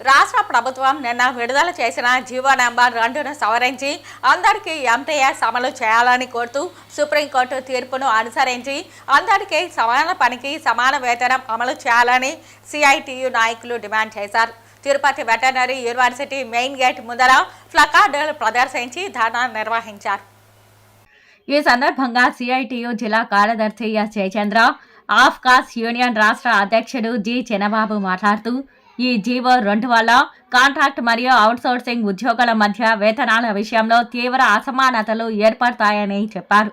రాష్ట్ర ప్రభుత్వం నిన్న విడుదల చేసిన జీవో నెంబర్ రెండును సవరించి అందరికీ ఎంటీఎస్ అమలు చేయాలని కోరుతూ సుప్రీంకోర్టు తీర్పును అనుసరించి అందరికీ సమాన పనికి సమాన వేతనం అమలు చేయాలని సిఐటియు నాయకులు డిమాండ్ చేశారు. Tirupati veterinary university main gate ముందర ప్లకార్డులు ప్రదర్శించి ధర్నా నిర్వహించారు. ఈ సందర్భంగా సిఐటియు జిల్లా కార్యదర్శి ఎస్ జయచంద్ర ఆఫ్కాస్ యూనియన్ రాష్ట్ర అధ్యక్షుడు జి చిన్నబాబు మాట్లాడుతూ ఈ జీవో రెండు వల్ల కాంట్రాక్ట్ మరియు అవుట్సోర్సింగ్ ఉద్యోగుల మధ్య వేతనాల విషయంలో తీవ్ర అసమానతలు ఏర్పడతాయని చెప్పారు.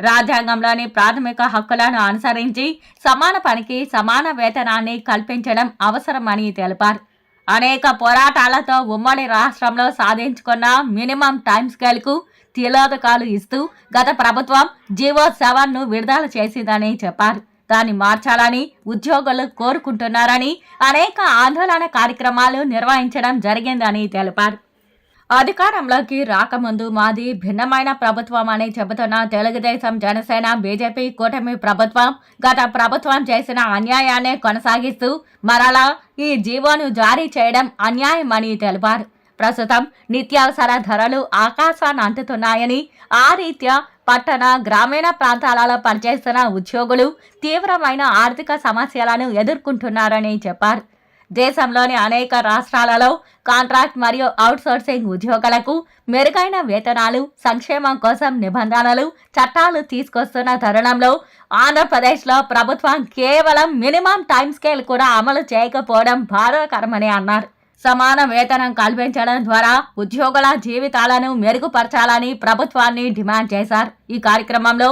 రాజ్యాంగంలోని ప్రాథమిక హక్కులను అనుసరించి సమాన పనికి సమాన వేతనాన్ని కల్పించడం అవసరమని తెలిపారు. అనేక పోరాటాలతో ఉమ్మడి రాష్ట్రంలో సాధించుకున్న మినిమం టైం స్కేల్కు తిలోదకాలు ఇస్తూ గత ప్రభుత్వం జీవో సెవెన్ను విడుదల చేసిందని చెప్పారు. దాన్ని మార్చాలని ఉద్యోగులు కోరుకుంటున్నారని అనేక ఆందోళన కార్యక్రమాలు నిర్వహించడం జరిగిందని తెలిపారు. అధికారంలోకి రాకముందు మాది భిన్నమైన ప్రభుత్వం అని చెబుతున్న తెలుగుదేశం జనసేన బీజేపీ కూటమి ప్రభుత్వం గత ప్రభుత్వం చేసిన అన్యాయాన్ని కొనసాగిస్తూ మరలా ఈ జీవోను జారీ చేయడం అన్యాయమని తెలిపారు. ప్రస్తుతం నిత్యావసర ధరలు ఆకాశాన్ని అంటుతున్నాయని ఆ రీత్యా పట్టణ గ్రామీణ ప్రాంతాలలో పనిచేస్తున్న ఉద్యోగులు తీవ్రమైన ఆర్థిక సమస్యలను ఎదుర్కొంటున్నారని చెప్పారు. దేశంలోని అనేక రాష్ట్రాలలో కాంట్రాక్ట్ మరియు అవుట్సోర్సింగ్ ఉద్యోగులకు మెరుగైన వేతనాలు సంక్షేమం కోసం నిబంధనలు చట్టాలు తీసుకొస్తున్న తరుణంలో ఆంధ్రప్రదేశ్లో ప్రభుత్వం కేవలం మినిమం టైం స్కేల్ కూడా అమలు చేయకపోవడం బాధాకరమని అన్నారు. సమాన వేతనం కల్పించడం ద్వారా ఉద్యోగుల జీవితాలను మెరుగుపరచాలని ప్రభుత్వాన్ని డిమాండ్ చేశారు. ఈ కార్యక్రమంలో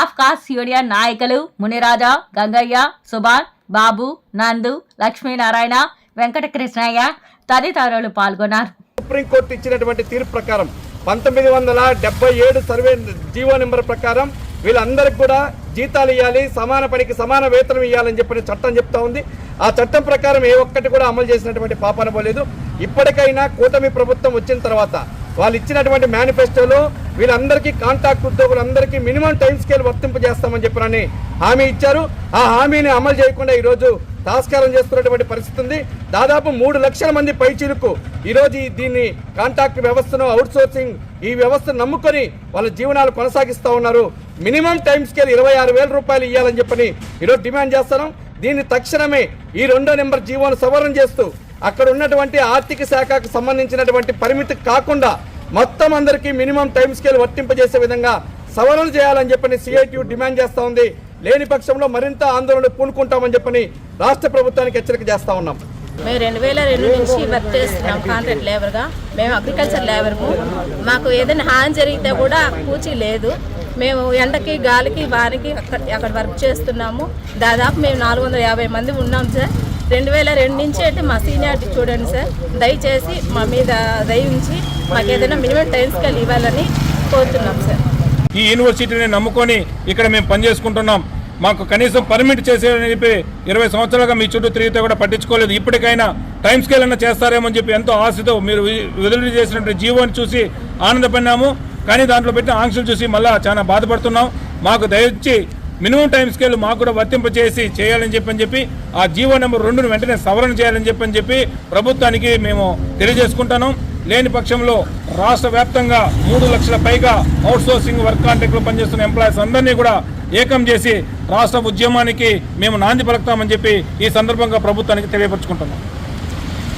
ఆఫ్కాస్ యూనియన్ నాయకులు మునిరాజా గంగయ్య సుభాన్ బాబు నందు లక్ష్మీనారాయణ వెంకటకృష్ణయ్య తదితరులు పాల్గొన్నారు. సుప్రీంకోర్టు ఇచ్చినటువంటి తీర్పు ప్రకారం పంతొమ్మిది వందల డెబ్బై ఏడు సర్వే జీవో నెంబర్ ప్రకారం వీళ్ళందరికి కూడా జీతాలు ఇవ్వాలి సమాన పనికి సమాన వేతనం ఇవ్వాలని చెప్పిన చట్టం చెప్తా ఉంది. ఆ చట్టం ప్రకారం ఏ ఒక్కటి కూడా అమలు చేసినటువంటి పాపన పోలేదు ఇప్పటికైనా కూటమి ప్రభుత్వం వచ్చిన తర్వాత వాళ్ళు ఇచ్చినటువంటి మేనిఫెస్టోలో వీళ్ళందరికీ కాంట్రాక్ట్ ఉద్యోగులందరికీ మినిమం టైం స్కేల్ వర్తింపజేస్తామని చెప్పినని హామీ ఇచ్చారు. ఆ హామీని అమలు చేయకుండా ఈరోజు తాస్కారం చేస్తున్నటువంటి పరిస్థితి ఉంది. దాదాపు మూడు లక్షల మంది పైచీలకు ఈరోజు దీన్ని కాంట్రాక్ట్ వ్యవస్థను అవుట్సోర్సింగ్ ఈ వ్యవస్థను నమ్ముకొని వాళ్ళ జీవనాలు కొనసాగిస్తూ ఉన్నారు. మినిమం టైం స్కేల్ ఇరవై ఆరు వేల రూపాయలు ఇవ్వాలని చెప్పని ఈరోజు డిమాండ్ చేస్తున్నాం. దీన్ని తక్షణమే ఈ రెండో నెంబర్ జీవోను సవరణ చేస్తూ అక్కడ ఉన్నటువంటి ఆర్థిక శాఖకు సంబంధించినటువంటి పరిమితి కాకుండా మొత్తం అందరికీ మినిమం టైం స్కేల్ వర్తింపజేసే విధంగా సవరణ చేయాలని చెప్పని సిఐటియు డిమాండ్ చేస్తూ ఉంది. లేని పక్షంలో మరింత ఆందోళన పూనుకుంటామని చెప్పని రాష్ట్ర ప్రభుత్వానికి హెచ్చరిక చేస్తా ఉన్నాం. మేము రెండు వేల రెండు నుంచి వర్క్ చేస్తున్నాం కాంట్రాక్ట్ లేబర్గా మేము అగ్రికల్చర్ లేబర్కు మాకు ఏదైనా హాని జరిగితే కూడా పూచి లేదు. మేము ఎండకి గాలికి వారికి అక్కడ అక్కడ వర్క్ చేస్తున్నాము. దాదాపు మేము నాలుగు వందల యాభై మంది ఉన్నాం సార్. రెండు వేల రెండు నుంచి అంటే మా సీనియారిటీ చూడండి సార్. దయచేసి మా మీద దయ ఉంచి మాకు ఏదైనా మినిమం టైం స్కేల్ ఇవ్వాలని కోరుతున్నాం సార్. ఈ యూనివర్సిటీని నమ్ముకొని ఇక్కడ మేము పనిచేసుకుంటున్నాం. మాకు కనీసం పర్మిట్ చేసేదని చెప్పి ఇరవై సంవత్సరాలుగా మీ చుట్టూ తిరిగితే కూడా పట్టించుకోలేదు. ఇప్పటికైనా టైం స్కేల్ అన్న చేస్తారేమో అని చెప్పి ఎంతో ఆశతో మీరు విడుదల చేసినటువంటి జీవోని చూసి ఆనందపడినాము. కానీ దాంట్లో పెట్టిన ఆంక్షలు చూసి మళ్ళా చాలా బాధపడుతున్నాం. మాకు దయచి మినిమం టైం స్కేల్ మాకు కూడా వర్తింపచేసి చేయాలని చెప్పని చెప్పి ఆ జీవో నెంబర్ రెండును వెంటనే సవరణ చేయాలని చెప్పని చెప్పి ప్రభుత్వానికి మేము తెలియజేసుకుంటున్నాం. లేని పక్షంలో రాష్ట్ర వ్యాప్తంగా మూడు లక్షల పైగా అవుట్సోర్సింగ్ వర్క్ కాంట్రాక్ట్లో పనిచేస్తున్న ఎంప్లాయీస్ అందరినీ కూడా ఏకం చేసి రాష్ట్ర ఉద్యమానికి మేము నాంది పలుకుతామని చెప్పి ఈ సందర్భంగా ప్రభుత్వానికి తెలియపరుచుకుంటున్నాం.